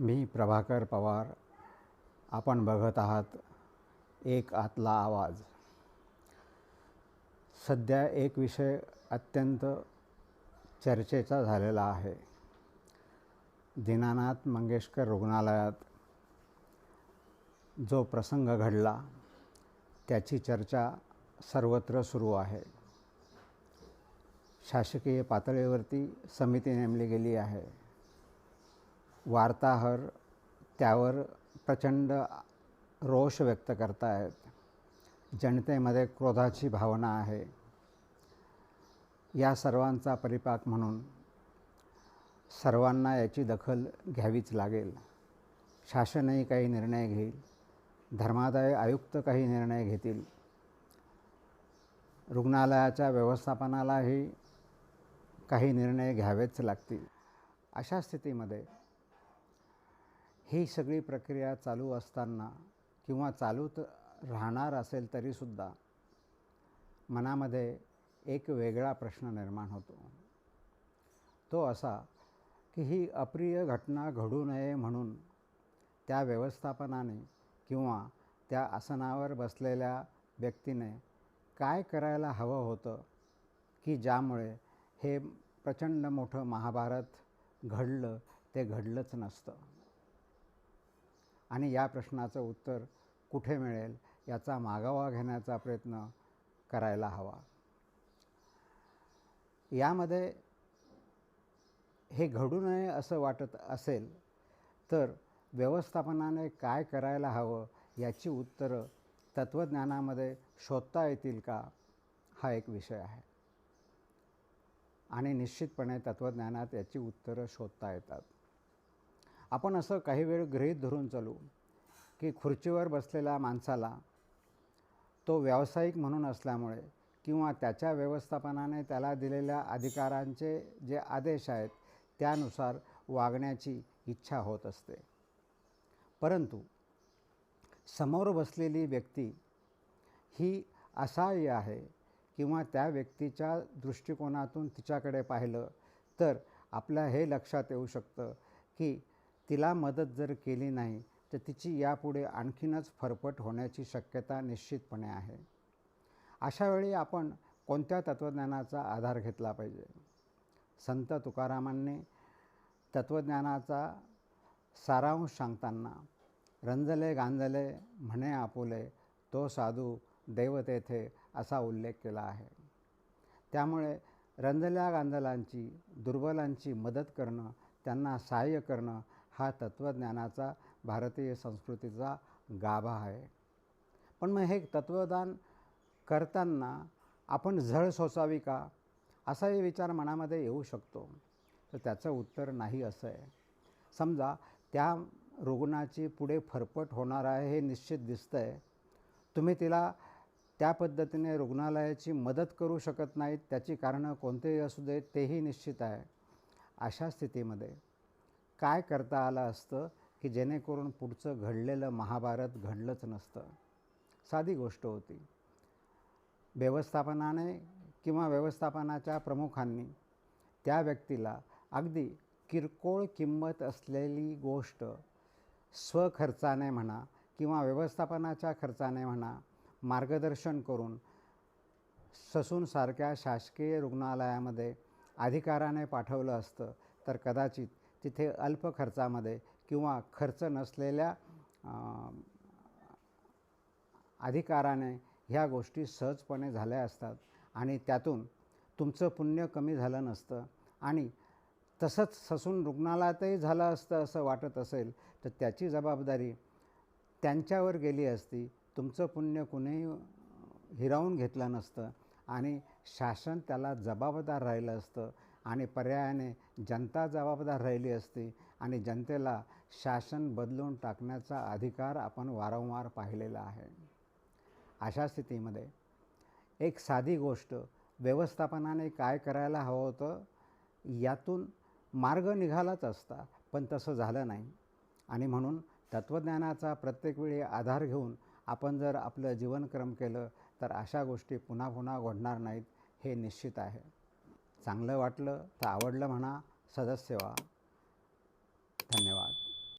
मी प्रभाकर पवार. आपण बघत आहात एक आतला आवाज. सध्या एक विषय अत्यंत चर्चेचा झालेला आहे. दीनानाथ मंगेशकर रुग्णालयात जो प्रसंग घडला त्याची चर्चा सर्वत्र सुरू आहे. शासकीय पातळीवरती समिती नेमली गेली आहे. वार्ताहर त्यावर प्रचंड रोष व्यक्त करतायत. जनतेमध्ये क्रोधाची भावना आहे. या सर्वांचा परिपाक म्हणून सर्वांना याची दखल घ्यावीच लागेल. शासनही काही निर्णय घेईल. धर्मादाय आयुक्त काही निर्णय घेतील. रुग्णालयाच्या व्यवस्थापनालाही काही निर्णय घ्यावेच लागतील. अशा स्थितीमध्ये ही सगळी प्रक्रिया चालू असताना किंवा चालूत राहणार असेल तरीसुद्धा मनामध्ये एक वेगळा प्रश्न निर्माण होतो. तो असा की ही अप्रिय घटना घडू नये म्हणून त्या व्यवस्थापनाने किंवा त्या आसनावर बसलेल्या व्यक्तीने काय करायला हवं होतं की ज्यामुळे हे प्रचंड मोठं महाभारत घडलं ते घडलंच नसतं. आणि या प्रश्नाचं उत्तर कुठे मिळेल याचा मागोवा घेण्याचा प्रयत्न करायला हवा. यामध्ये हे घडू नये असं वाटत असेल तर व्यवस्थापनाने काय करायला हवं याची उत्तरं तत्त्वज्ञानामध्ये शोधता येतील का हा एक विषय आहे. आणि निश्चितपणे तत्त्वज्ञानात याची उत्तरं शोधता येतात. आपण असं काही वेळ गृहीत धरून चालू की खुर्चीवर बसलेल्या माणसाला तो व्यावसायिक म्हणून असल्यामुळे किंवा त्याच्या व्यवस्थापनाने त्याला दिलेल्या अधिकारांचे जे आदेश आहेत त्यानुसार वागण्याची इच्छा होत असते. परंतु समोर बसलेली व्यक्ती ही असहाय्य आहे किंवा त्या व्यक्तीच्या दृष्टिकोनातून तिच्याकडे पाहिलं तर आपल्या हे लक्षात येऊ शकतं की तिला मदत जर केली नाही तर तिची यापुढे आणखीनच फरफट होण्याची शक्यता निश्चितपणे आहे. अशावेळी आपण कोणत्या तत्त्वज्ञानाचा आधार घेतला पाहिजे? संत तुकारामांनी तत्त्वज्ञानाचा सारांश सांगताना रंजले गांजले म्हणे आपुले तो साधू देवतेथे असा उल्लेख केला आहे. त्यामुळे रंजल्या गांजलांची दुर्बलांची मदत करणं त्यांना सहाय्य करणं हा तत्त्वज्ञानाचा भारतीय संस्कृतीचा गाभा आहे. पण मग हे तत्त्वदान करताना आपण झळ सोसावी का? असाही विचार मनामध्ये येऊ शकतो. तर त्याचं उत्तर नाही असं आहे. समजा त्या रुग्णाची पुढे फरफट होणार आहे हे निश्चित दिसतं आहे तुम्ही तिला त्या पद्धतीने रुग्णालयाची मदत करू शकत नाहीत त्याची कारणं कोणतेही असू देत तेही निश्चित आहे. अशा स्थितीमध्ये काय करता आलं असतं की जेणेकरून पुढचं घडलेलं महाभारत घडलंच नसतं? साधी गोष्ट होती. व्यवस्थापनाने किंवा व्यवस्थापनाच्या प्रमुखांनी त्या व्यक्तीला अगदी किरकोळ किंमत असलेली गोष्ट स्वखर्चाने म्हणा किंवा व्यवस्थापनाच्या खर्चाने म्हणा मार्गदर्शन करून ससूनसारख्या शासकीय रुग्णालयामध्ये अधिकाराने पाठवलं असतं तर कदाचित तिथे अल्प खर्चामध्ये किंवा खर्च नसलेल्या अधिकाराने ह्या गोष्टी सहजपणे झाल्या असतात आणि त्यातून तुमचं पुण्य कमी झालं नसतं आणि तसंच ससून रुग्णालयातही झालं असतं असं वाटत असेल तर त्याची जबाबदारी त्यांच्यावर गेली असती. तुमचं पुण्य कुणीही हिरावून घेतलं नसतं आणि शासन त्याला जबाबदार राहिलं असतं. आणि पर्यायाने जनता जबाबदार राहिली असती आणि जनतेला शासन बदलून टाकण्याचा अधिकार आपण वारंवार पाहिलेला आहे. अशा स्थितीमध्ये एक साधी गोष्ट व्यवस्थापनाने काय करायला हवं होतं यातून मार्ग निघालाच असता पण तसं झालं नाही. आणि म्हणून तत्त्वज्ञानाचा प्रत्येक वेळी आधार घेऊन आपण जर आपलं जीवनक्रम केलं तर अशा गोष्टी पुन्हा पुन्हा घडणार नाहीत हे निश्चित आहे. चांगलं वाटलं तर आवडलं म्हणा सदस्य व्हा धन्यवाद.